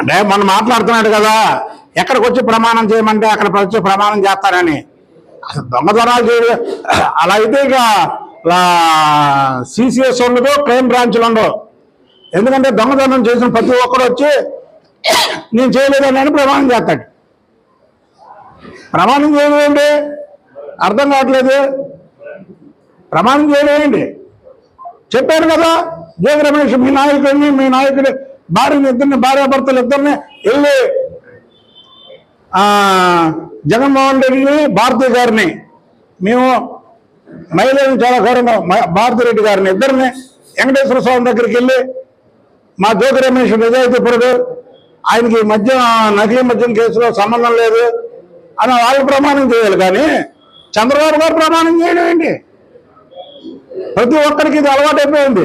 అంటే మనం మాట్లాడుతున్నాడు కదా ఎక్కడికి వచ్చి ప్రమాణం చేయమంటే అక్కడ వచ్చి ప్రమాణం చేస్తారని. అసలు దొంగతనాలు చేయ అలా అయితే ఇక సిసిఎస్ ఉండదు క్రైమ్ బ్రాంచ్లు ఉండవు. ఎందుకంటే దొంగతనం చేసిన ప్రతి ఒక్కడు వచ్చి నేను చేయలేదని అని ప్రమాణం చేస్తాడు. ప్రమాణం చేయలేండి అర్థం కావట్లేదు. ప్రమాణం చేయలేండి చెప్పారు కదా జగన్ రమేష్ మీ నాయకుడిని మీ నాయకుడి భార్యని ఇద్దరిని భార్యాభర్తలు ఇద్దరిని వెళ్ళి జగన్మోహన్ రెడ్డిని భారతి గారిని మేము మహిళలను చాలా ఘోరంగా భారతి రెడ్డి గారిని ఇద్దరిని వెంకటేశ్వర స్వామి దగ్గరికి వెళ్ళి మా జ్యోతి రమేష్ నిజాయితీ ఆయనకి మద్యం నకిలీ మద్యం కేసులో సంబంధం లేదు అని వాళ్ళు ప్రమాణం చేయాలి కానీ చంద్రబాబు గారు ప్రమాణం చేయడం ఏంటి? ప్రతి ఒక్కరికి ఇది అలవాటైపోయింది.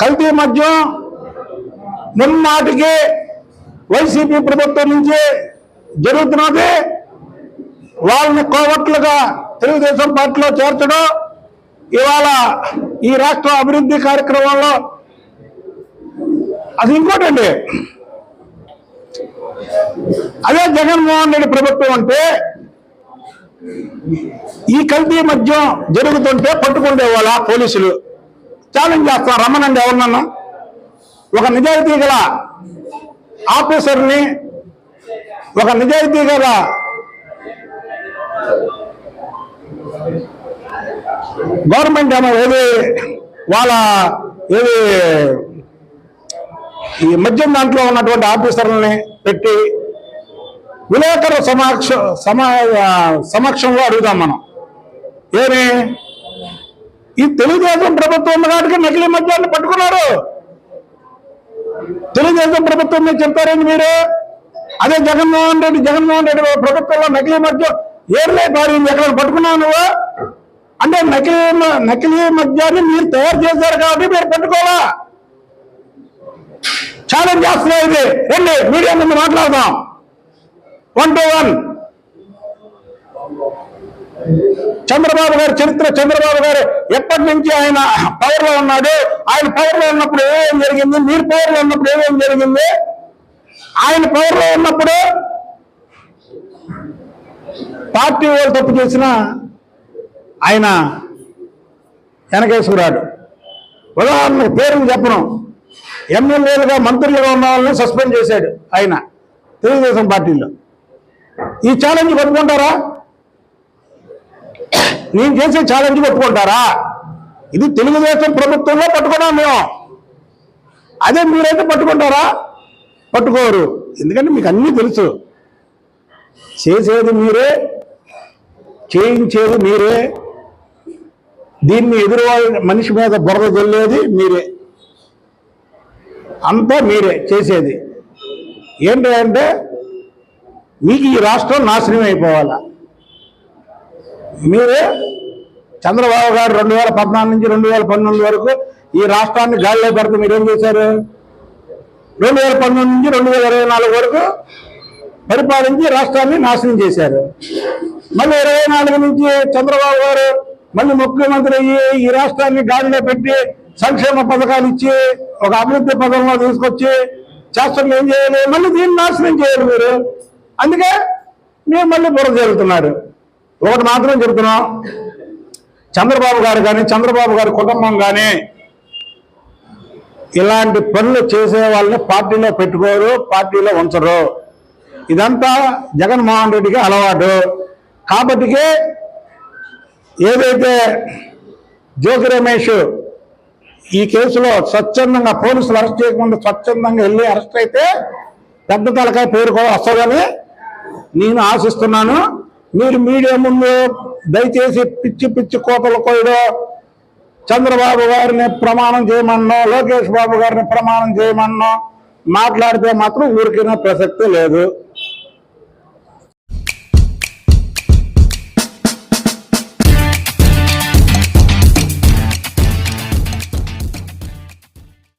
కల్తీ మద్యం మున్నాటికి వైసీపీ ప్రభుత్వం నుంచి జరుగుతున్నది. వాళ్ళని కోవట్లుగా తెలుగుదేశం పార్టీలో చేర్చడం ఇవాళ ఈ రాష్ట్ర అభివృద్ధి కార్యక్రమంలో అది ఇంకోటండి అదే జగన్మోహన్ రెడ్డి ప్రభుత్వం అంటే ఈ కల్తీ మద్యం జరుగుతుంటే పట్టుకుంటే వాళ్ళ పోలీసులు. ఛాలెంజ్ చేస్తా రమ్మనండి ఎవరినన్నా. ఒక నిజాయితీ గల ఆఫీసర్ని ఒక నిజాయితీ గల గవర్నమెంట్ ఏమో ఏది వాళ్ళ ఏది ఈ మద్యం దాంట్లో ఉన్నటువంటి ఆఫీసర్లని పెట్టి విలేకరుల సమక్ష సమా సమక్షంలో అడుగుదాం మనం. ఏమి? ఈ తెలుగుదేశం ప్రభుత్వం ఉన్న కాటికి నకిలీ మద్యాన్ని పట్టుకున్నారు. తెలుగుదేశం ప్రభుత్వం మీరు చెప్తారేంటి మీరు? అదే జగన్మోహన్ రెడ్డి జగన్మోహన్ రెడ్డి ప్రభుత్వంలో నకిలీ మద్యం ఏర్లే పారింది ఎక్కడ పట్టుకున్నావు నువ్వు? అంటే నకిలీ నకిలీ మద్యాన్ని మీరు తయారు చేశారు కాబట్టి మీరు పట్టుకోవాలా? ఛాలెంజ్ చేస్తున్నా ఇది. రండి మీడియా ముందు మాట్లాడదాం. వన్ టు వన్ చంద్రబాబు గారి చరిత్ర చంద్రబాబు గారు ఎప్పటి నుంచి ఆయన పవర్లో ఉన్నాడు? ఆయన పవర్లో ఉన్నప్పుడు ఏమేమి జరిగింది? మీరు పవర్లో ఉన్నప్పుడు ఏమేం జరిగింది? ఆయన పవర్లో ఉన్నప్పుడు పార్టీ వాళ్ళు తప్పు చేసిన ఆయన వెనకేసుకురాడు. ఉదాహరణ పేరుని చెప్పను. ఎమ్మెల్యేలుగా మంత్రులుగా ఉన్న వాళ్ళని సస్పెండ్ చేశాడు ఆయన తెలుగుదేశం పార్టీలో. ఈ ఛాలెంజ్ పట్టుకుంటారా? నేను చేసే ఛాలెంజ్ పట్టుకుంటారా ఇది తెలుగుదేశం ప్రభుత్వంలో పట్టుకున్నాం మేము. అదే మీరైతే పట్టుకుంటారా? పట్టుకోరు. ఎందుకంటే మీకు అన్నీ తెలుసు. చేసేది మీరే చేయించేది మీరే. దీన్ని ఎదురు మనిషి మీద బురద జల్లేది మీరే. అంతా మీరే చేసేది. ఏంటంటే మీకు ఈ రాష్ట్రం నాశనం అయిపోవాలా. మీరే చంద్రబాబు గారు రెండు వేల పద్నాలుగు నుంచి రెండు వేల పంతొమ్మిది వరకు ఈ రాష్ట్రాన్ని గాలిలో పెడితే మీరేం చేశారు? రెండు వేల పంతొమ్మిది నుంచి రెండు వేల ఇరవై నాలుగు వరకు పరిపాలించి రాష్ట్రాన్ని నాశనం చేశారు. మళ్ళీ ఇరవై నాలుగు నుంచి చంద్రబాబు గారు మళ్ళీ ముఖ్యమంత్రి అయ్యి ఈ రాష్ట్రాన్ని గాలిలో పెట్టి సంక్షేమ పథకాలు ఇచ్చి ఒక అభివృద్ధి పథకంలో తీసుకొచ్చి శాస్త్రం ఏం చేయాలి? మళ్ళీ దీన్ని నాశనం చేయాలి మీరు. అందుకే మీరు మళ్ళీ బుర్ర జరుగుతున్నారు ఒకటి మాత్రం చెబుతున్నాం చంద్రబాబు గారు కానీ చంద్రబాబు గారి కుటుంబం కానీ ఇలాంటి పనులు చేసే వాళ్ళని పార్టీలో పెట్టుకోరు పార్టీలో ఉంచరు. ఇదంతా జగన్మోహన్ రెడ్డికి అలవాటు. కాబట్టికే ఏదైతే జోగి రమేష్ ఈ కేసులో స్వచ్ఛందంగా పోలీసులు అరెస్ట్ చేయకుండా స్వచ్ఛందంగా వెళ్ళి అరెస్ట్ అయితే పెద్ద తలకాయ పేరుకో వస్తుందని నేను ఆశిస్తున్నాను. మీరు మీడియా ముందు దయచేసి పిచ్చి పిచ్చి కోతలు కోయడం చంద్రబాబు గారిని ప్రమాణం చేయమన్నా లోకేష్ బాబు గారిని ప్రమాణం చేయమన్నా మాట్లాడితే మాత్రం ఊరికిన ప్రసక్తి లేదు.